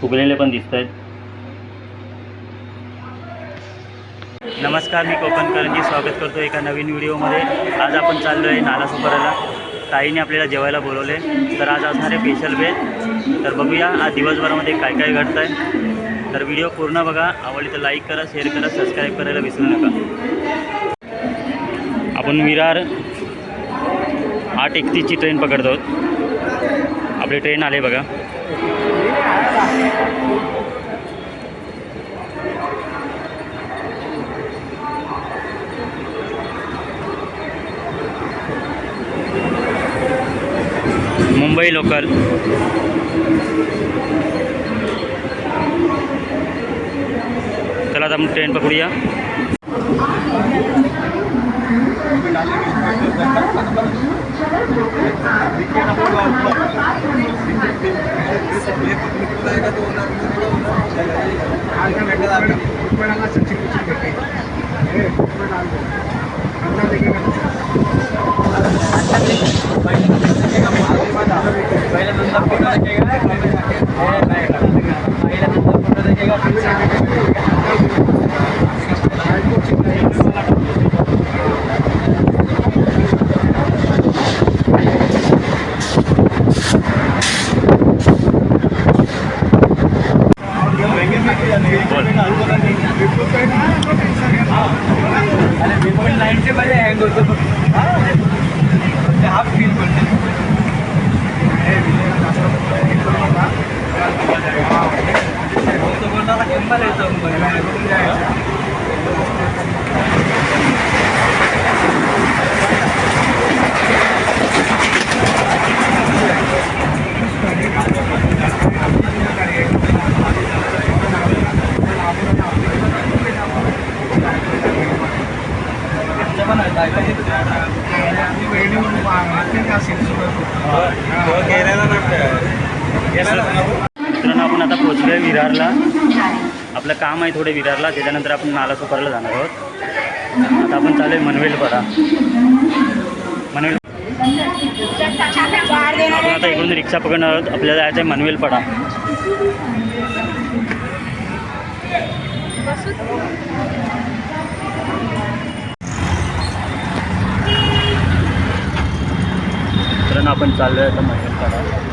फुगलेले पण दिसत आहेत नमस्कार मी कोकणकरांची स्वागत करतो एका नवीन व्हिडिओमध्ये. आज आपण चाललो आहे नालासोपाराला. ताईने आपल्याला जेवायला बोलवले तर आज असणार आहे स्पेशल वेळ. तर बघूया आज दिवसभरामध्ये काय काय घडतं आहे तर व्हिडिओ पूर्ण बघा. आवडली तर लाईक करा शेअर करा सबस्क्राईब करायला विसरू नका. आपण विरार आठ एकतीसची ट्रेन पकडतो आहोत. आपली ट्रेन आली बघा. मुंबई लोकल चला आता आपण ट्रेन पकडूया. लाईनचे मित्रांनो आपण आता पोचलो आहे विरारला. आपलं काम आहे थोडे विरारला त्याच्यानंतर आपण नालासोपाराला जाणार आहोत. आता आपण चालेल मनवेल मनवेलपाडा मनवेल आपण आता इकडून रिक्षा पकडणार आहोत. आपल्याला जायचं आहे मनवेल पडा आपण चाललो आहे आता मनवेलपाडा काढायला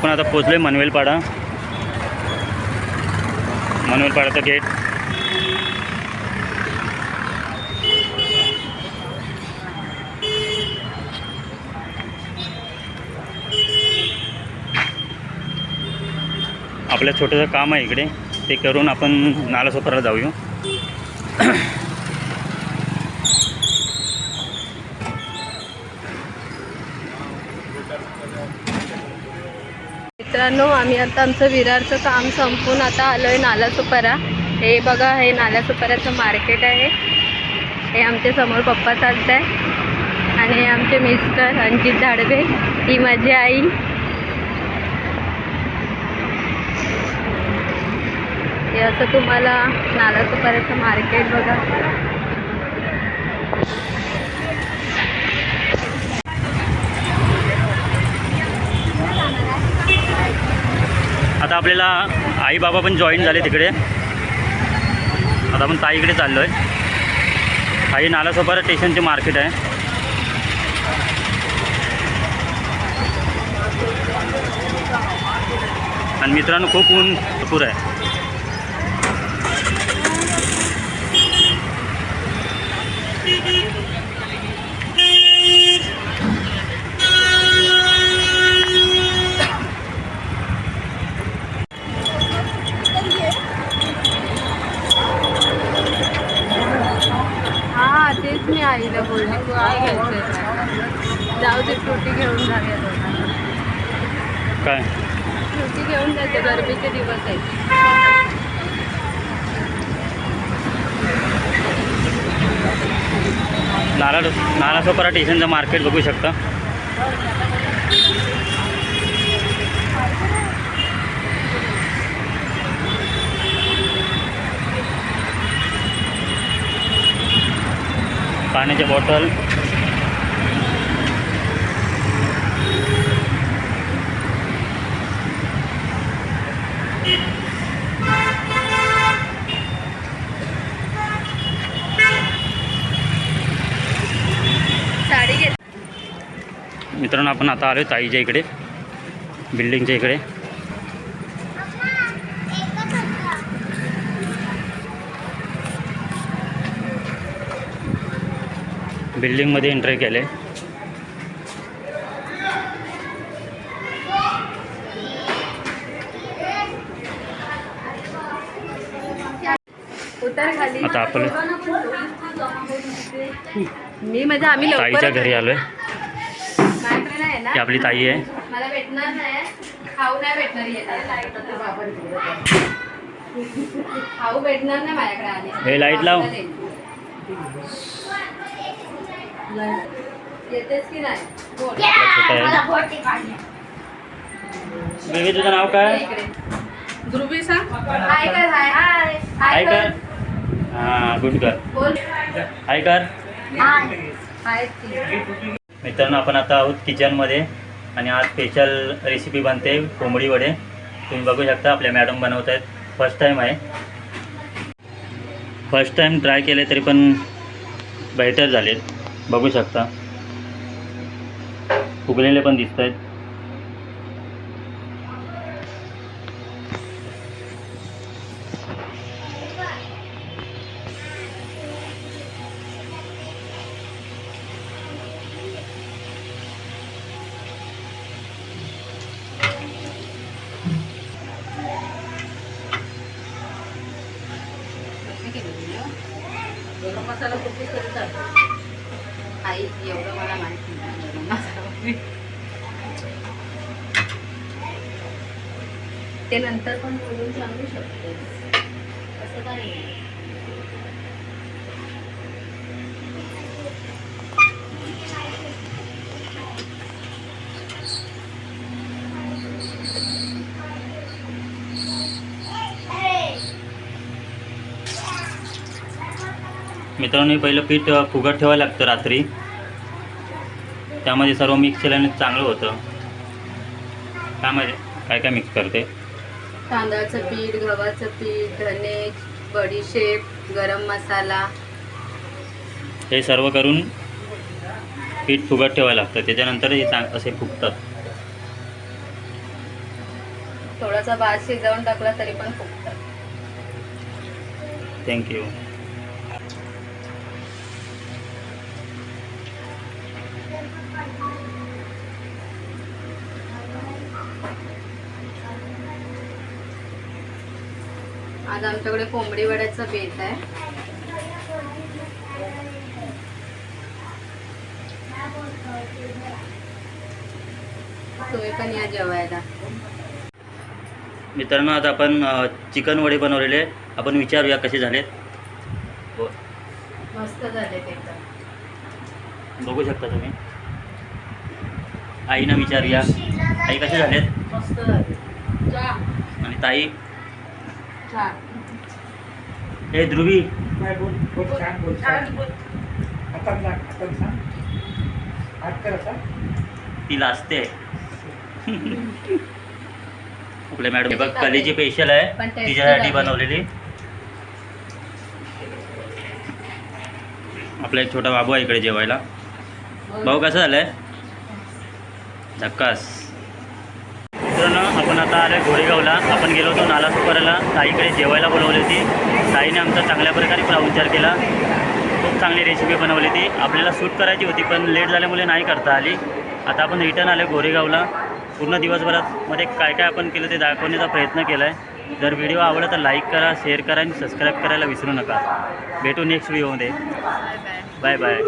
आपण आता पोचलो आहे मनवेलपाडा. मनवेलपाडाचं गेट आपलं छोटंसं काम आहे इकडे. ते करून आपण नालासोपाराला जाऊया. मित्रांनो आम्ही आता आमचं विरारचं काम संपून आता आलो आहे नालासुपारा हे बघा हे नालासुपाराचं मार्केट आहे. हे आमच्यासमोर पप्पा चालत आहे आणि आमचे मिस्टर अंजित धाडवे ही माझी आई. हे असं तुम्हाला नालासुपाराचं मार्केट बघा. आता आपल्याला आई बाबा पण जॉईन झाले तिकडे. आता आपण ताईकडे चाललो आहे आई नालासोपारा स्टेशनचे मार्केट आहे. आणि मित्रांनो खूप ऊन भरपूर आहे. तेच मी आईला बोलले तू काय घ्यायचंय का? जाऊ दे फ्रुटी घेऊन जाऊया. काय फ्रुटी घेऊन जाते गरमीचे दिवस आहेत नाला नालासोपारा स्टेशनचं मार्केट बघू शकता पाण्याचे बॉटल. मित्रांनो आपण आता आलो ताईच्या इकडे बिल्डिंगच्या इकडे. बिल्डिंगमध्ये एंट्री केले. उतर खाली. आता आपण मी म्हणजे आम्ही ताईच्या घरी आलोय. ही आपली ताई आहे. मला भेटणार नाही खाऊ नाही भेटणार येते खाऊ भेटणार नाही माझ्याकडे आली हे लाइट लाव. येतेस की नाही बोल. आपला छोटा आहे बेबी तुझं नाव काय. ध्रुवी सांग. हाय कर हाय. हाय. हाय कर. हां गुड कर. हाय कर. मित्रांनो आपण आता आहोत किचनमध्ये आणि आज स्पेशल रेसिपी बनते कोंबडी वडे. तुम्ही बघू शकता आपल्या मॅडम बनवत आहेत. फर्स्ट टाईम आहे. फर्स्ट टाईम ट्राय केले तरी पण बेटर झालेत. बघू शकता. फुगलेले पण दिसत आहेत मसाला कुठे तरी आई एवढं मला माहिती नाही ते नंतर पण बोलून सांगू शकते असं काही नाही. मित्रांनो पहिलं पीठ फुगत ठेवायला लागतं रात्री. त्यामध्ये सर्व मिक्स केल्याने चांगलं होतं. काय म्हणजे काय काय मिक्स करते? तांदळाचं पीठ गव्हाचं पीठ धने बडीशेप गरम मसाला. हे सर्व करून पीठ फुगत ठेवायला लागतं. त्याच्यानंतर हे चांग असे फुगतात. थोडासा भात शिजवून टाकला तरी पण फुगतात. थँक्यू आज आमच्याकडे कोंबडी वड्याचा बेत आहे. तुम्ही पण या जेवायला. मित्रांनो आता आपण चिकन वडे बनवलेले. आपण विचारूया कसे झालेत. हो, मस्त झाले एकदम बघू शकता तुम्ही. आईना विचारूया. आई कसे झालेत? मस्त झाले. जा. आणि ताई? हे ध्रुवी? ती लाजते. आपल्या मॅडम बघ कलेची स्पेशल आहे. तिच्यासाठी. बनवलेली. आपला एक छोटा बाबू आहे इकडे जेवायला. भाऊ कसं झालंय? झक्कास मित्रांनो आपण आता आलो घोडेगावला. आपण गेलो होतो नाला सुपाराला ताईकडे जेवायला बोलवली होती. ताईने आमचा चांगल्या प्रकारे पाहुणचार केला. खूप चांगली रेसिपी बनवली ती. आपल्याला शूट करायची होती पण लेट झाल्यामुळे नाही करता आली. आता आपण रिटर्न आलो गोरेगावला पूर्ण दिवसभरात मध्ये काय काय आपण केलं ते दाखवण्याचा प्रयत्न केला आहे जर व्हिडिओ आवडला तर लाईक करा शेअर करा आणि सबस्क्राईब करायला विसरू नका. भेटू नेक्स्ट व्हिडिओमध्ये बाय बाय